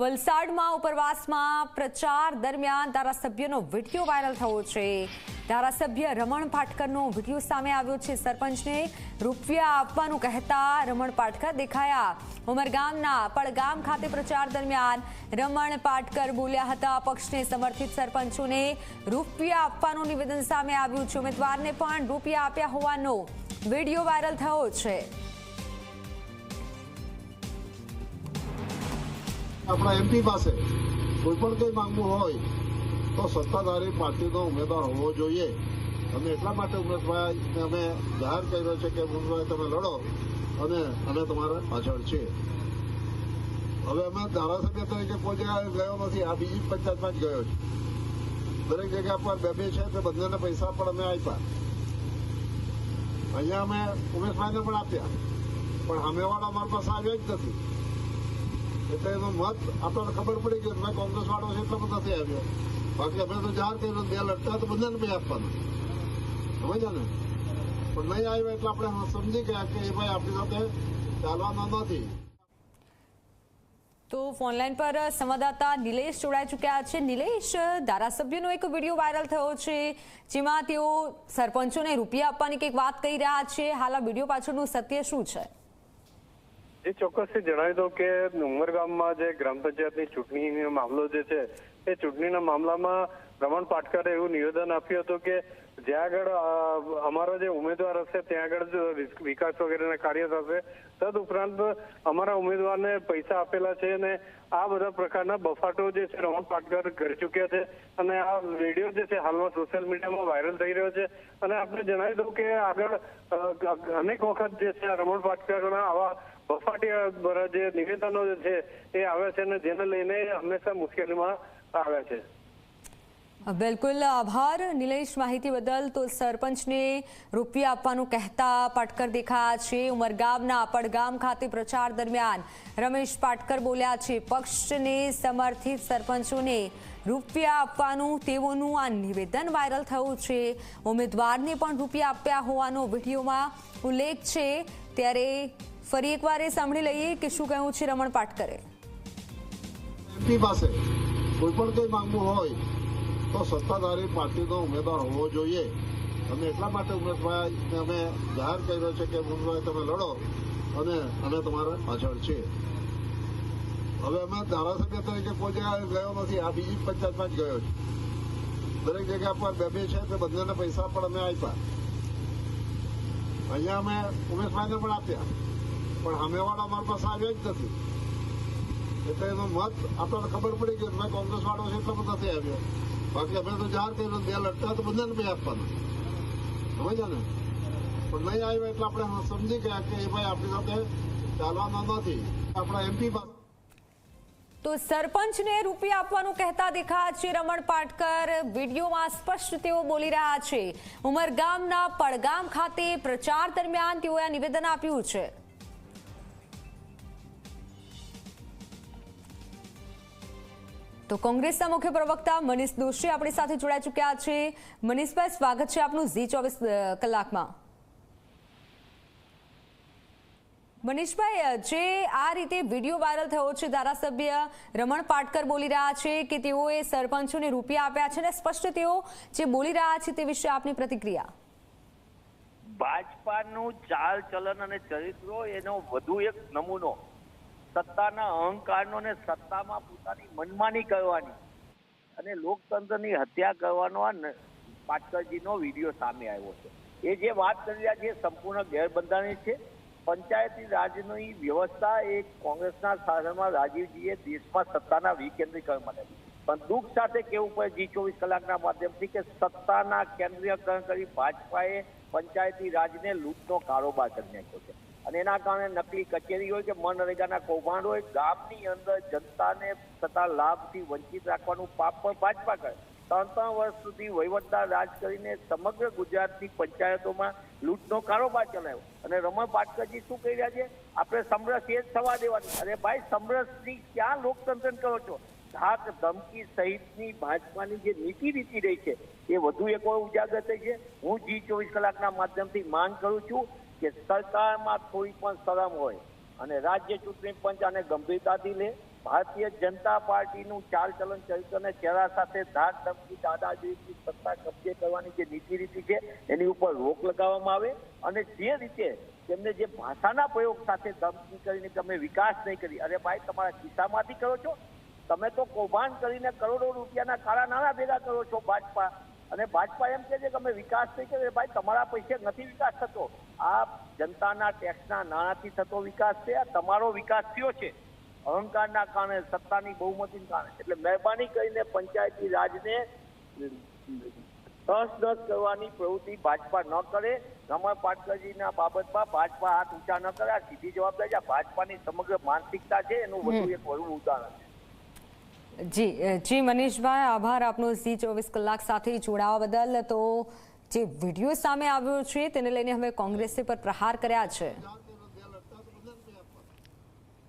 વલસાડમાં ઉપરવાસમાં પ્રચાર દરમિયાન ધારાસભ્યનો વીડિયો વાયરલ થયો છે. ધારાસભ્ય રમણ પાટકરનો વીડિયો સામે આવ્યો છે. સરપંચને રૂપિયા આપવાનું કહેતા રમણ પાટકર દેખાયા. ઉમરગામના પડગામ ખાતે પ્રચાર દરમિયાન રમણ પાટકર બોલ્યા હતા. પક્ષને સમર્થિત સરપંચોને રૂપિયા આપવાનું નિવેદન સામે આવ્યું છે. ઉમેદવારને પણ રૂપિયા આપ્યા હોવાનો વીડિયો વાયરલ થયો છે. આપણા એમપી પાસે કોઈ પણ કંઈ માંગવું હોય, તો સત્તાધારી પાર્ટીનો ઉમેદવાર હોવો જોઈએ. અને એટલા માટે ઉમેશભાઈને અમે જાહેર કર્યો છે કે ઉમેશભાઈ તમે લડો અને અમે તમારા પાછળ છીએ. હવે અમે ધારાસભ્ય તરીકે કોઈ જગ્યાએ ગયો નથી, આ બીજી પંચાયતમાં જ ગયો છું. દરેક જગ્યા પર બે બે છે, તે બંનેને પૈસા પણ અમે આપ્યા. અહીંયા અમે ઉમેશભાઈને પણ આપ્યા. પણ સામેવાળા અમારી પાસે આવ્યા જ નથી. એટલે એનો મત આપણને ખબર પડી કે મેં કોંગ્રેસ વાળો છે એટલે બધા નથી આવ્યો બાકી અમે તો જાહેર કર્યું બે લટકા તો બધાને ભાઈ આપવાના. સમજ્યા ને? પણ નહીં આવ્યો એટલે આપણે સમજી ગયા કે એ ભાઈ આપણી સાથે ચાલવાના નથી. તો ફોનલાઈન પર સંવાદદાતા નિલેશ જોડાઈ ચૂક્યા છે. નિલેશ, ધારાસભ્યનો એક વીડિયો વાયરલ થયો છે, જેમાં તેઓ સરપંચોને રૂપિયા આપવાની કંઈક વાત કહી રહ્યા છે. હાલ આ વીડિયો પાછળનું સત્ય શું છે? એ ચોક્કસથી જણાવી દઉં કે ઉમરગામમાં જે ગ્રામ પંચાયતની ચૂંટણીનો મામલો જે છે, એ ચૂંટણીના મામલામાં રમણ પાટકરે એવું નિવેદન આપ્યું હતું કે જ્યાં આગળ અમારો જે ઉમેદવાર હશે, ત્યાં આગળ વિકાસ વગેરેના કાર્ય થશે. તદ ઉપરાંત અમારા ઉમેદવારને પૈસા આપેલા છે અને આ બધા પ્રકારના બફાટો જે છે, રમણ પાટકર કરી ચૂક્યા છે અને આ વીડિયો જે છે, હાલમાં સોશિયલ મીડિયામાં વાયરલ થઈ રહ્યો છે. અને આપણે જણાવી દઉં કે આગળ અનેક વખત જે છે, રમણ પાટકરના આવા બફાટિયા ભરા જે નિવેદનો જે છે એ આવે છે અને જેને લઈને હંમેશા મુશ્કેલીમાં આવે છે. બિલકુલ. આભાર નિલેશ માહિતી બદલ. તો સરપંચને રૂપિયા આપવાનું કહેતા પાટકર દેખાયા છે. ઉમરગામના પડગામ ખાતે પ્રચાર દરમિયાન રમેશ પાટકર બોલ્યા છે, પક્ષને સમર્થિત સરપંચોને રૂપિયા આપવાનું, તેઓનું આ નિવેદન વાયરલ થયું છે. ઉમેદવારને પણ રૂપિયા આપ્યા હોવાનો વિડીયોમાં ઉલ્લેખ છે. ત્યારે ફરી એકવાર એ સાંભળી લઈએ કે શું કહ્યું છે રમણ પાટકરે. એમની પાસે કોઈ પણ કંઈ માંગવું હોય તો સત્તાધારી પાર્ટીનો ઉમેદવાર હોવો જોઈએ. અને એટલા માટે ઉમેશભાઈને અમે જાહેર કર્યો છે કે ઉમેશભાઈ તમે લડો અને અમે તમારા પાછળ છીએ. હવે અમે ધારાસભ્ય તરીકે કોઈ જગ્યાએ ગયો નથી, આ બીજી પંચાયતમાં જ ગયો છે. દરેક જગ્યા પર બે બે છે તે બંનેને પૈસા પણ અમે આપ્યા. અહીંયા અમે ઉમેશભાઈને પણ આપ્યા. પણ સામેવાળા અમારી પાસે આવ્યા જ નથી. એટલે એનો મત આપણને ખબર પડી ગઈ મેં કોંગ્રેસ વાળો છે એટલે નથી આવ્યો. બાકી અમે તો જાહેર કર્યું બે લડતા તો બધાને બે આપવાના. સમજ્યા ને? પણ નહીં આવ્યો એટલે આપણે સમજી ગયા કે એ ભાઈ આપણી સાથે ચાલવાના નથી. આપણા એમપી પાસે. તો સરપંચને રૂપિયા આપવાનું કહેતા દેખાયા છે રમણ પાટકર. વિડીયોમાં સ્પષ્ટ તેઓ બોલી રહ્યા છે. ઉમરગામના પડગામ ખાતે પ્રચાર દરમિયાન તેઓએ નિવેદન આપ્યું છે. તો કોંગ્રેસના મુખ્ય પ્રવક્તા મનીષ દોશી આપણી સાથે જોડાઈ ચૂક્યા છે. મનીષભાઈ સ્વાગત છે આપનું ઝી ચોવીસ કલાકમાં. મનીષભાઈ જે આ રીતે વીડિયો વાયરલ થયો છે, ધારાસભ્ય રમણ પાટકર બોલી રહ્યા છે કે તેઓએ સરપંચોને રૂપિયા આપ્યા છે અને સ્પષ્ટ તેઓ જે બોલી રહ્યા છે તે વિશે આપની પ્રતિક્રિયા. ભાજપાનું ચાલ ચલન અને ચરિત્રો એનો વધુ એક નમૂનો સત્તાના અહંકારનો ને સત્તામાં પોતાની મનમાની કરવાની અને લોકતંત્રની હત્યા કરવાનો આ પાટકરજીનો વીડિયો સામે આવ્યો છે. એ જે વાત કરી રહ્યા છે સંપૂર્ણ ગેરબંધારણી છે, પંચાયતી રાજની વ્યવસ્થા એ કોંગ્રેસના શાસનમાં રાજીવજીએ દેશમાં સત્તાના વિકેન્દ્રીકરણ માટે પણ દુઃખ સાથે કેવું પડે જી ચોવીસ કલાકના માધ્યમથી કે સત્તાના કેન્દ્રીયકરણ કરી ભાજપાએ પંચાયતી રાજને લૂંટનો કારોબાર કરી નાખ્યો છે. અને એના કારણે નકલી કચેરી હોય કે મનરેગાના કૌભાંડ હોય, ગામની અંદર જનતાને થતા લાભથી વંચિત રાખવાનું પાપ પણ ભાજપા કરે. ત્રણ ત્રણ વર્ષ સુધી વહીવટદાર રાજ કરીને સમગ્ર ગુજરાતની પંચાયતોમાં લૂંટનો કારોબાર ચલાવ્યો. અને રમણ પાટકરજી શું કહી રહ્યા છે? આપણે સમરસ એ જ થવા દેવાની. અરે ભાઈ સમરસની ક્યાં લોકતંત્ર કરો છો? ધાક ધમકી સહિતની ભાજપાની જે નીતિ રીતિ રહી છે, એ વધુ એક ઉજાગર થઈ છે. હું જી ચોવીસ કલાકના માધ્યમથી માંગ કરું છું કે સરકારમાં થોડી પણ શરમ હોય અને રાજ્ય ચૂંટણી પંચ આને ગંભીરતાથી લે, ભારતીય જનતા પાર્ટીનું ચાલ ચલન ચરિત્ર ચહેરા સાથે ધાક ધમકી, દાદાગીરીથી સત્તા કબજે કરવાની જે નીતિ રીતિ છે, એની ઉપર રોક લગાવવામાં આવે અને જે રીતે તેમને જે ભાષાના પ્રયોગ સાથે ધમકી કરીને તમે વિકાસ નહીં કરી, અરે ભાઈ તમારા ખિસ્સામાંથી કરો છો? તમે તો કૌભાંડ કરીને કરોડો રૂપિયાના કાળા નાણાં ભેગા કરો છો ભાજપા. અને ભાજપા એમ કહે છે કે અમે વિકાસ થઈ કે ભાઈ તમારા પૈસે નથી વિકાસ થતો. આ જનતાના ટેક્સના નાણાંથી થતો વિકાસ છે આ તમારો વિકાસ થયો છે. અહંકારના કારણે સત્તાની બહુમતીના કારણે. એટલે મહેરબાની કરીને પંચાયતી રાજને તસ દસ કરવાની પ્રવૃત્તિ ભાજપા ન કરે. રમણ પાટકરજીના બાબતમાં ભાજપા હાથ ઊંચા ન કરે. આ સીધી જવાબદારી આ ભાજપાની સમગ્ર માનસિકતા છે. એનું વધુ એક વધુ ઉદાહરણ છે. જી જી મનીષભાઈ આભાર આપનો ઝી ચોવીસ કલાક સાથે જોડાવા બદલ. તો જે વીડિયો સામે આવ્યો છે, તેને લઈને હવે કોંગ્રેસે પર પ્રહાર કર્યા છે.